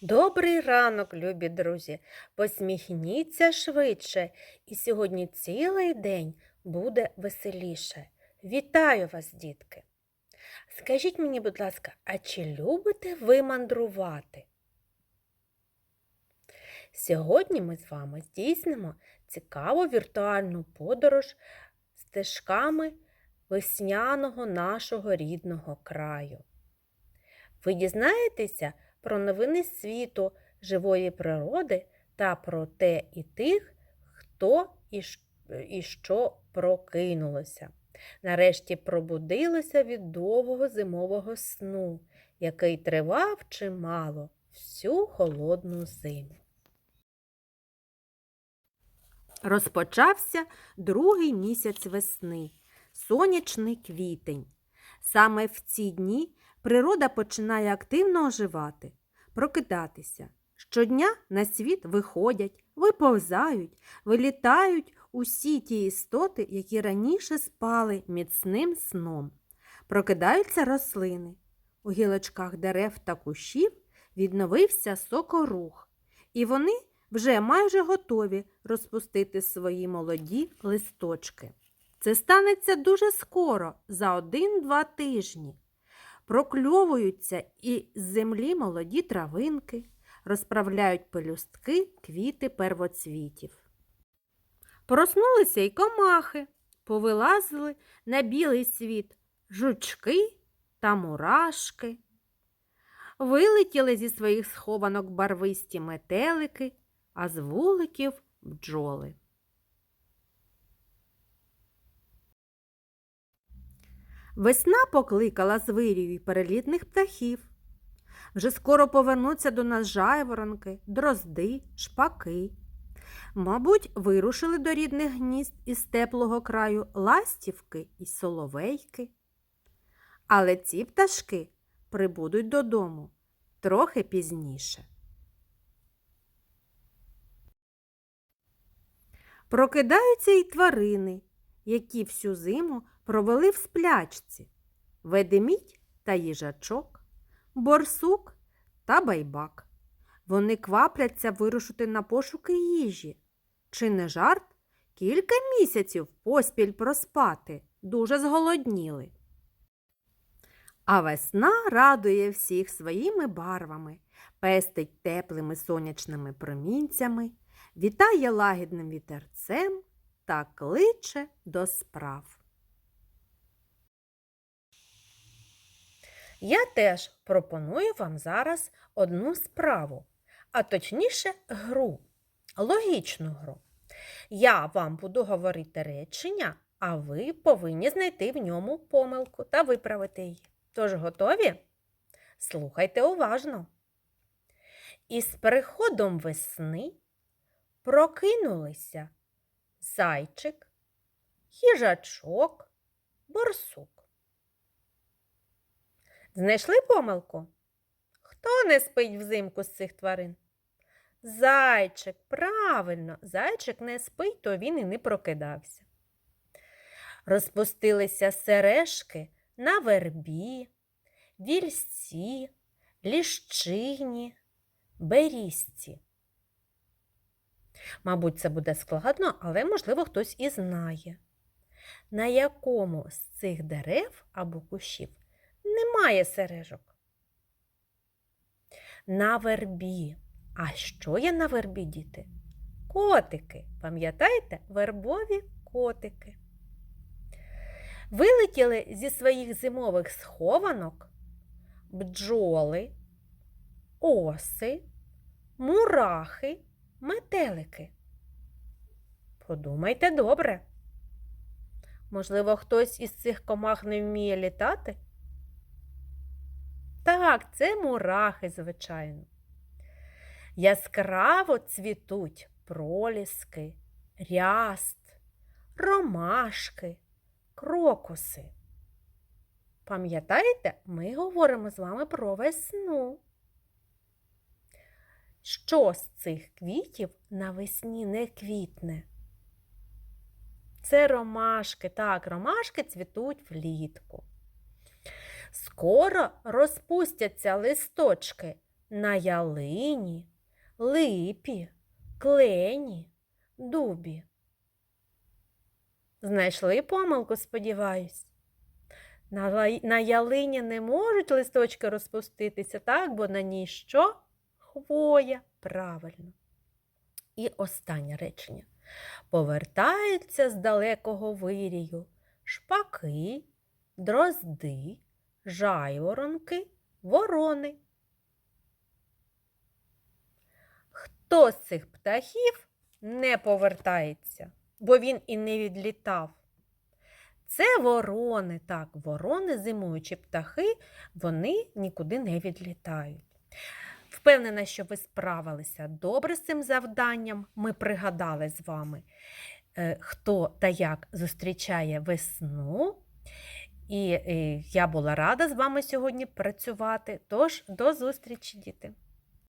Добрий ранок, любі друзі! Посміхніться швидше, і сьогодні цілий день буде веселіше. Вітаю вас, дітки! Скажіть мені, будь ласка, а чи любите ви мандрувати? Сьогодні ми з вами здійснимо цікаву віртуальну подорож стежками весняного нашого рідного краю. Ви дізнаєтеся про новини світу, живої природи та про те і тих, хто і, що прокинулося. Нарешті пробудилося від довгого зимового сну, який тривав чимало всю холодну зиму. Розпочався другий місяць весни, сонячний квітень. Саме в ці дні природа починає активно оживати, прокидатися. Щодня на світ виходять, виповзають, вилітають усі ті істоти, які раніше спали міцним сном. Прокидаються рослини. У гілочках дерев та кущів відновився сокорух, і вони вже майже готові розпустити свої молоді листочки. Це станеться дуже скоро, за один-два тижні. Прокльовуються і з землі молоді травинки, розправляють пелюстки квіти первоцвітів. Проснулися й комахи, повилазили на білий світ жучки та мурашки. Вилетіли зі своїх схованок барвисті метелики, а з вуликів бджоли. Весна покликала звирів і перелітних птахів. Вже скоро повернуться до нас жайворонки, дрозди, шпаки. Мабуть, вирушили до рідних гнізд із теплого краю ластівки і соловейки. Але ці пташки прибудуть додому трохи пізніше. Прокидаються й тварини, які всю зиму провели в сплячці ведемідь та їжачок, борсук та байбак. Вони квапляться вирушити на пошуки їжі. Чи не жарт? Кілька місяців поспіль проспати, дуже зголодніли. А весна радує всіх своїми барвами, пестить теплими сонячними промінцями, вітає лагідним вітерцем та кличе до справ. Я теж пропоную вам зараз одну справу, а точніше гру, логічну гру. Я вам буду говорити речення, а ви повинні знайти в ньому помилку та виправити її. Тож готові? Слухайте уважно. Із приходом весни прокинулися зайчик, їжачок, борсук. Знайшли помилку? Хто не спить взимку з цих тварин? Зайчик, правильно, зайчик не спить, то він і не прокидався. Розпустилися сережки на вербі, вільсці, ліщині, берізці. Мабуть, це буде складно, але, можливо, хтось і знає, на якому з цих дерев або кущів немає сережок. На вербі. А що є на вербі, діти? Котики. Пам'ятаєте? Вербові котики. Вилетіли зі своїх зимових схованок бджоли, оси, мурахи, метелики. Подумайте добре. Можливо, хтось із цих комах не вміє літати? Так, це мурахи, звичайно. Яскраво цвітуть проліски, ряст, ромашки, крокуси. Пам'ятаєте, ми говоримо з вами про весну. Що з цих квітів навесні не квітне? Це ромашки. Так, ромашки цвітуть влітку. Скоро розпустяться листочки на ялині, липі, клені, дубі. Знайшли помилку, сподіваюсь. На, ялині не можуть листочки розпуститися, так, бо на ній що? Хвоя. Правильно. І останнє речення. Повертаються з далекого вирію шпаки, дрозди, жайворонки, ворони. Хто з цих птахів не повертається, бо він і не відлітав? Це ворони, так, ворони, зимуючі птахи, вони нікуди не відлітають. Впевнена, що ви справилися добре з цим завданням. Ми пригадали з вами, е, хто та як зустрічає весну. І е, я була рада з вами сьогодні працювати. Тож, до зустрічі, діти!